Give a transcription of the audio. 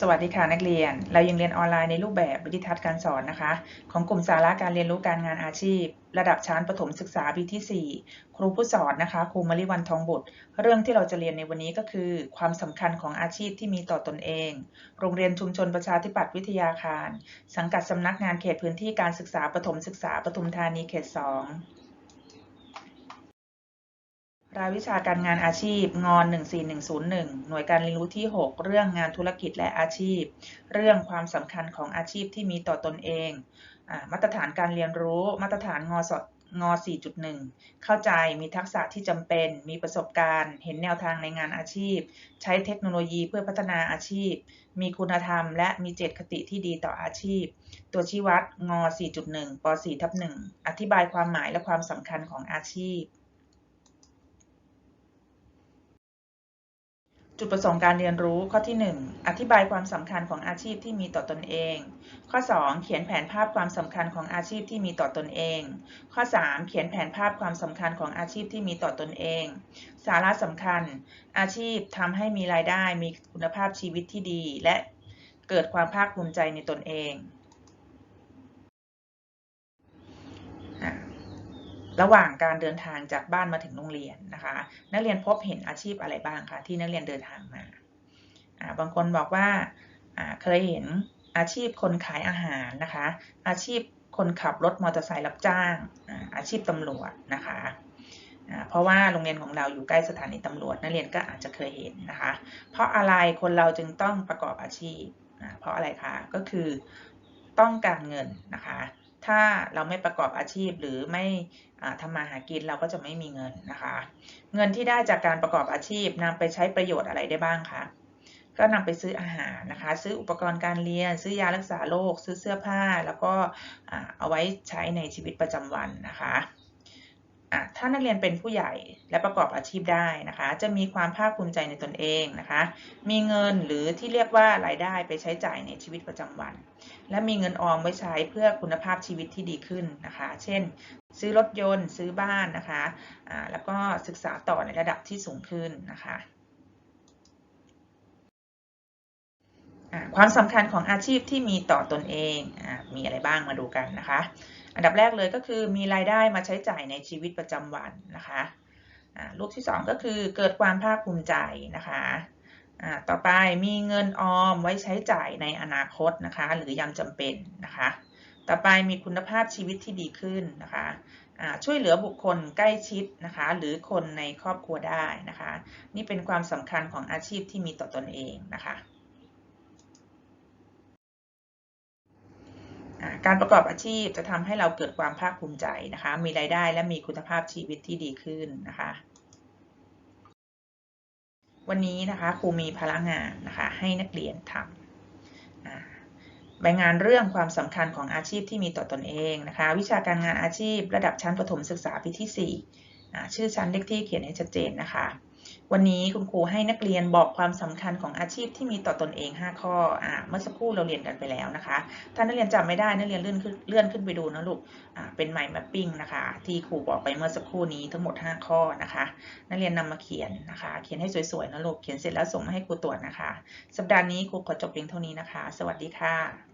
สวัสดีค่ะนักเรียน เรายังเรียนออนไลน์ในรูปแบบวิธีทัศน์การสอนนะคะ ของกลุ่มสาระการเรียนรู้การงานอาชีพ ระดับชั้นประถมศึกษาปีที่ 4 ครูผู้สอนนะคะครูมริวันทองบุตร เรื่องที่เราจะเรียนในวันนี้ก็คือ ความสำคัญของอาชีพที่มีต่อตนเอง โรงเรียนชุมชนประชาธิปัตย์วิทยาคาร สังกัดสำนักงานเขตพื้นที่การศึกษาประถมศึกษาปทุมธานีเขต 2 รายวิชาการงานอาชีพ งอน 14101 หน่วยการเรียนรู้ที่ 6 เรื่องงานธุรกิจและอาชีพ เรื่องความสำคัญของอาชีพที่มีต่อตนเองอมาตรฐานการเรียนรู้ มาตรฐานงอสงอ4.1 เข้าใจ มีทักษะที่จำเป็น มีประสบการณ์ เห็นแนวทางในงานอาชีพ ใช้เทคโนโลยีเพื่อพัฒนาอาชีพ มีคุณธรรม และมีเจตคติที่ดีต่ออาชีพ ตัวชี้วัดงอ4.1ป 4 ทับ1อธิบายความหมายและความสำคัญของอาชีพ จุดประสงค์การเรียนรู้ข้อที่ 1 อธิบายความสำคัญของอาชีพที่มีต่อตนเอง ข้อ 2 เขียนแผนภาพความสำคัญของอาชีพที่มีต่อตนเอง ข้อ 3 เขียนแผนภาพความสำคัญของอาชีพที่มีต่อตนเอง สาระสำคัญ อาชีพทำให้มีรายได้มีคุณภาพชีวิตที่ดี และเกิดความภาคภูมิใจในตนเอง ระหว่างการเดินทางจากบ้านมาถึงโรงเรียนนะคะ นักเรียนพบเห็นอาชีพอะไรบ้างคะที่นักเรียนเดินทางมาบางคนบอกว่าเคยเห็นอาชีพคนขายอาหารนะคะ อาชีพคนขับรถมอเตอร์ไซค์รับจ้างอาชีพตำรวจนะคะเพราะว่าโรงเรียนของเราอยู่ใกล้สถานีตำรวจนักเรียนก็อาจจะเคยเห็นนะคะ เพราะอะไรคนเราจึงต้องประกอบอาชีพ เพราะอะไรคะก็คือต้องการเงินนะคะ ถ้าเราไม่ประกอบอาชีพหรือไม่ทำมาหากินเราก็จะไม่มีเงินนะคะ เงินที่ได้จากการประกอบอาชีพนำไปใช้ประโยชน์อะไรได้บ้างคะก็นำไปซื้ออาหารนะคะ ซื้ออุปกรณ์การเรียน ซื้อยารักษาโรค ซื้อเสื้อผ้า แล้วก็เอาไว้ใช้ในชีวิตประจำวันนะคะ ถ้านักเรียนเป็นผู้ใหญ่และประกอบอาชีพได้นะคะ จะมีความภาคภูมิใจในตนเองนะคะ มีเงินหรือที่เรียกว่ารายได้ไปใช้จ่ายในชีวิตประจำวัน และมีเงินออมไว้ใช้เพื่อคุณภาพชีวิตที่ดีขึ้นนะคะ เช่น ซื้อรถยนต์ ซื้อบ้านนะคะะแล้วก็ศึกษาต่อในระดับที่สูงขึ้นนะคะ ความสำคัญของอาชีพที่มีต่อตอนเองอมีอะไรบ้างมาดูกันนะคะ อันดับแรกเลยก็คือมีรายได้มาใช้จ่ายในชีวิตประจำวันนะคะรูปที่ 2 ก็คือเกิดความภาคภูมิใจนะคะต่อไปมีเงินออมไว้ใช้จ่ายในอนาคตนะคะ หรือยามจำเป็นนะคะ ต่อไปมีคุณภาพชีวิตที่ดีขึ้นนะคะช่วยเหลือบุคคลใกล้ชิดนะคะ หรือคนในครอบครัวได้นะคะ นี่เป็นความสำคัญของอาชีพที่มีต่อตอนเองนะคะ การประกอบอาชีพจะทำให้เราเกิดความภาคภูมิใจนะคะ มีรายได้และมีคุณภาพชีวิตที่ดีขึ้นนะคะ วันนี้นะคะครูมีพลังงานนะคะให้นักเรียนทำใบงานเรื่องความสำคัญของอาชีพที่มีต่อตอนเองนะคะ วิชาการงานอาชีพระดับชั้นประถมศึกษาปีที่ 4 ชื่อชั้นเลขที่เขียนให้ชัดเจนนะคะ วันนี้คุณครูให้นักเรียนบอกความสำคัญของอาชีพที่มีต่อตอนเอง 5 ข้ออ่าเมื่อสักครู่เราเรียนกันไปแล้วนะคะ ถ้านักเรียนจำไม่ได้นักเรียนเลื่อนขึ้นเลื่อนขึ้นไปดูนะลูกอ่าเป็นไมล์แมปปิ้งนะคะ ที่ครูบอกไปเมื่อสักครู่นี้ทั้งหมด 5 ข้อนะคะ นักเรียนนำมาเขียนนะคะ เขียนให้สวยๆนะลูกเขียนเสร็จแล้วส่งมาให้ครูตรวจนะคะ สัปดาห์นี้ครูขอจบเพียงเท่านี้นะคะ สวัสดีค่ะ